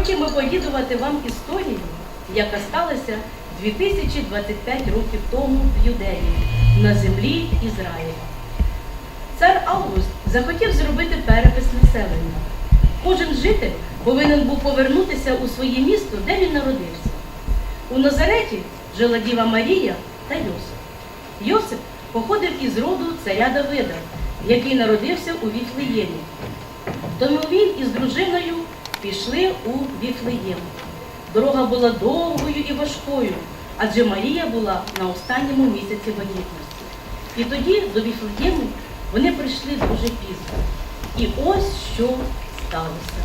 хочемо повідувати вам історію, яка сталася 2025 років тому в Юдеї на землі Ізраїля. Цар Август захотів зробити перепис населення. Кожен житель повинен був повернутися у своє місто, де він народився. У Назареті жила Діва Марія та Йосип. Йосип походив із роду царя Давида, який народився у Віфлеємі. Тому він із дружиною пішли у Віфлеєм. Дорога була довгою і важкою, адже Марія була на останньому місяці вагітності. І тоді до Віфлеєму вони прийшли дуже пізно. І ось що сталося.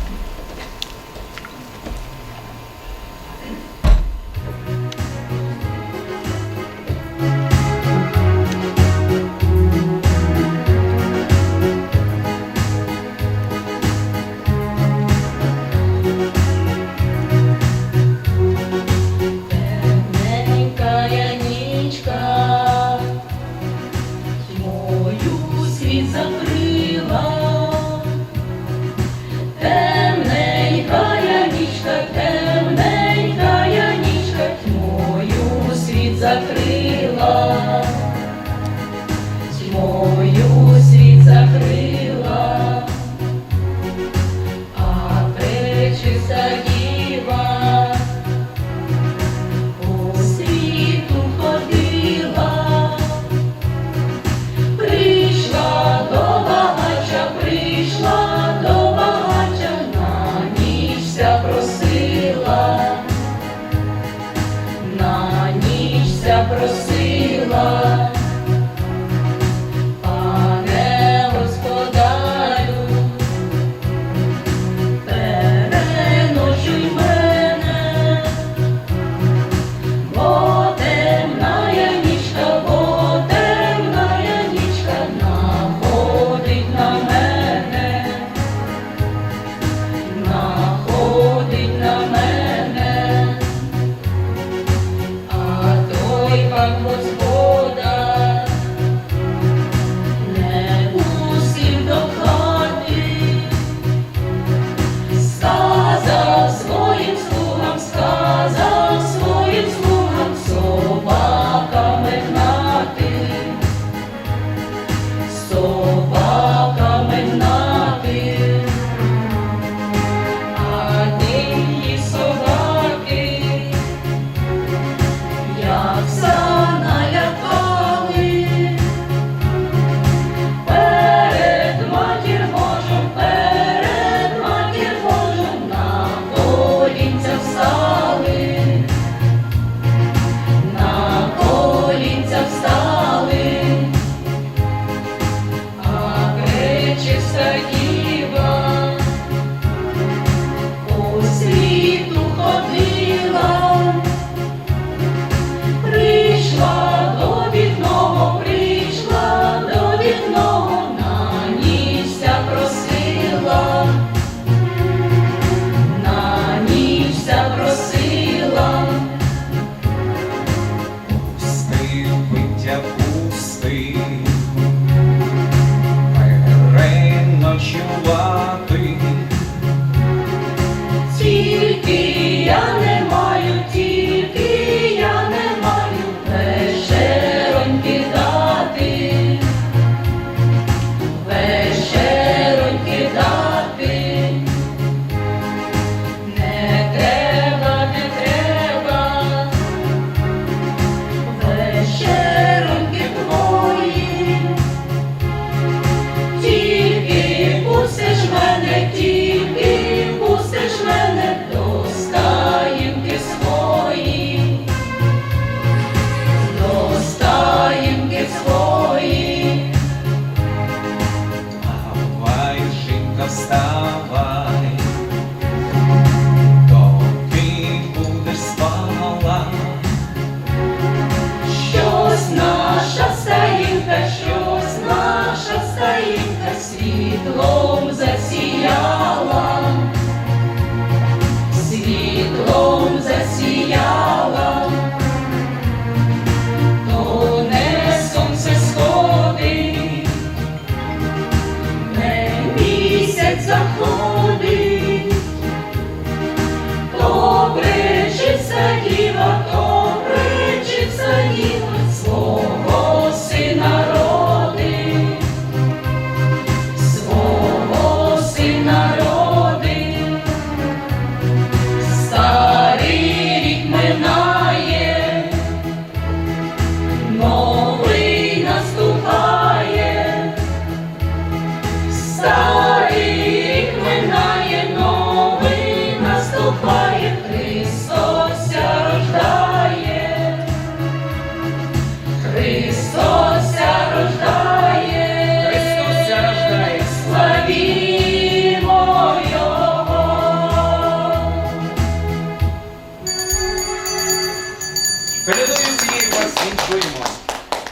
one. Світлом засіяла,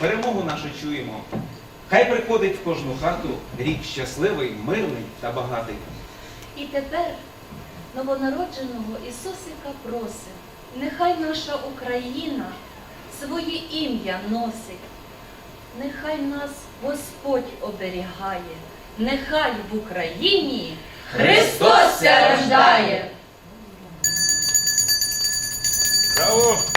перемогу нашу чуємо. Хай приходить в кожну хату рік щасливий, мирний та багатий. І тепер новонародженого Ісусика просим, нехай наша Україна своє ім'я носить. Нехай нас Господь оберігає, нехай в Україні Христос рождає. Браво!